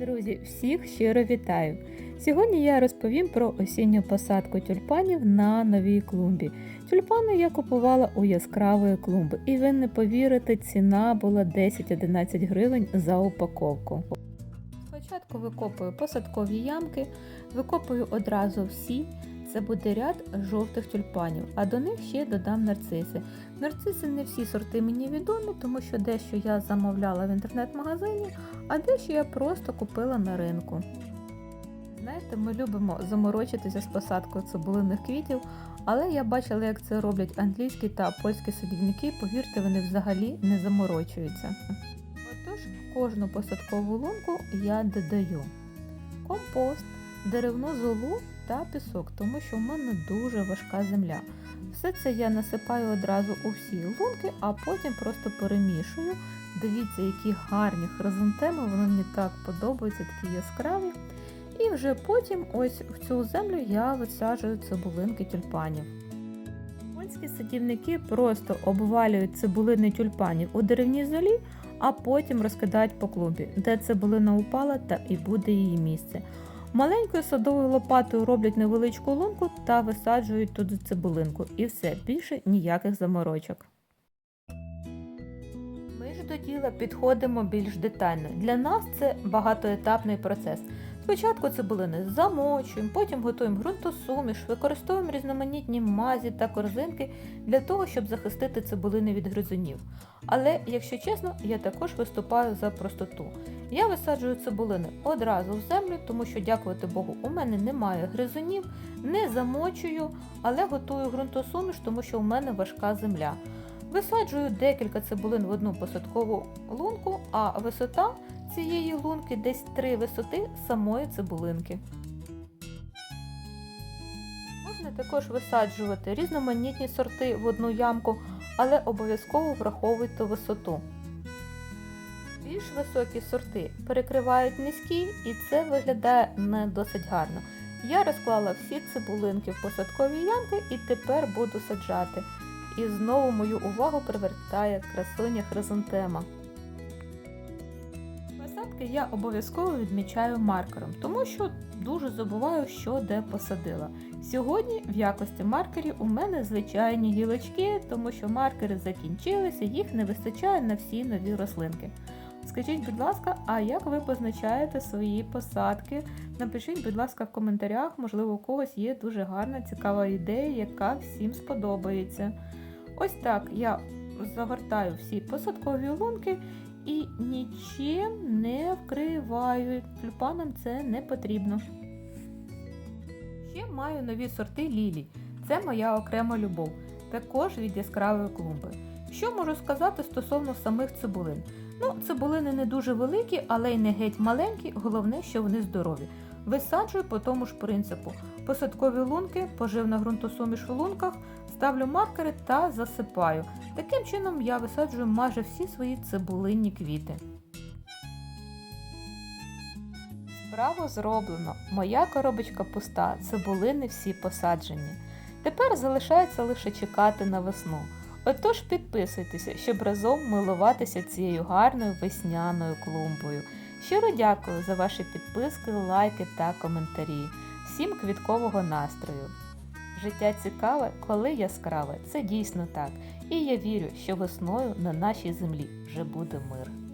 Друзі, всіх щиро вітаю! Сьогодні я розповім про осінню посадку тюльпанів на новій клумбі. Тюльпани я купувала у яскравої клумби, і ви не повірите, ціна була 10-11 гривень за упаковку. Спочатку викопую посадкові ямки, викопую одразу всі. Це буде ряд жовтих тюльпанів, а до них ще додам нарциси. Нарциси не всі сорти мені відомі, тому що дещо я замовляла в інтернет-магазині, а дещо я просто купила на ринку. Знаєте, ми любимо заморочитися з посадкою цибулиних квітів, але я бачила, як це роблять англійські та польські садівники, повірте, вони взагалі не заморочуються. Отож, кожну посадкову лунку я додаю компост, деревну золу та пісок, тому що в мене дуже важка земля. Все це я насипаю одразу у всі лунки, а потім просто перемішую. Дивіться, які гарні хризантеми, вони мені так подобаються, такі яскраві. І вже потім ось в цю землю я висаджую цибулинки тюльпанів. Польські садівники просто обвалюють цибулини тюльпанів у деревній золі, а потім розкидають по клумбі, де цибулина упала, та і буде її місце. Маленькою садовою лопатою роблять невеличку лунку та висаджують туди цибулинку. І все, більше ніяких заморочок. Ми ж до діла підходимо більш детально. Для нас це багатоетапний процес. Спочатку цибулини замочуємо, потім готуємо ґрунтосуміш, використовуємо різноманітні мазі та корзинки для того, щоб захистити цибулини від гризунів. Але, якщо чесно, я також виступаю за простоту. Я висаджую цибулини одразу в землю, тому що, дякувати Богу, у мене немає гризунів, не замочую, але готую ґрунтосуміш, тому що у мене важка земля. Висаджую декілька цибулин в одну посадкову лунку, а висота цієї лунки десь 3 висоти самої цибулинки. Можна також висаджувати різноманітні сорти в одну ямку, але обов'язково враховуйте висоту. Більш високі сорти перекривають низькі і це виглядає не досить гарно. Я розклала всі цибулинки в посадкові ямки і тепер буду саджати. І знову мою увагу привертає красуня хризантема. Посадки я обов'язково відмічаю маркером, тому що дуже забуваю, що де посадила. Сьогодні в якості маркерів у мене звичайні гілочки, тому що маркери закінчилися, їх не вистачає на всі нові рослинки. Скажіть, будь ласка, а як ви позначаєте свої посадки? Напишіть, будь ласка, в коментарях, можливо, у когось є дуже гарна, цікава ідея, яка всім сподобається. Ось так я загортаю всі посадкові лунки і нічим не вкриваю. Тюльпанам це не потрібно. Ще маю нові сорти лілій. Це моя окрема любов, також від яскравої клумби. Що можу сказати стосовно самих цибулин? Ну, цибулини не дуже великі, але й не геть маленькі, головне, що вони здорові. Висаджую по тому ж принципу. Посадкові лунки, поживна ґрунтосуміш у лунках, ставлю маркери та засипаю. Таким чином я висаджую майже всі свої цибулинні квіти. Справу зроблено. Моя коробочка пуста, цибулини всі посаджені. Тепер залишається лише чекати на весну. Отож підписуйтеся, щоб разом милуватися цією гарною весняною клумбою. Щиро дякую за ваші підписки, лайки та коментарі. Всім квіткового настрою! Життя цікаве, коли яскраве, це дійсно так. І я вірю, що весною на нашій землі вже буде мир.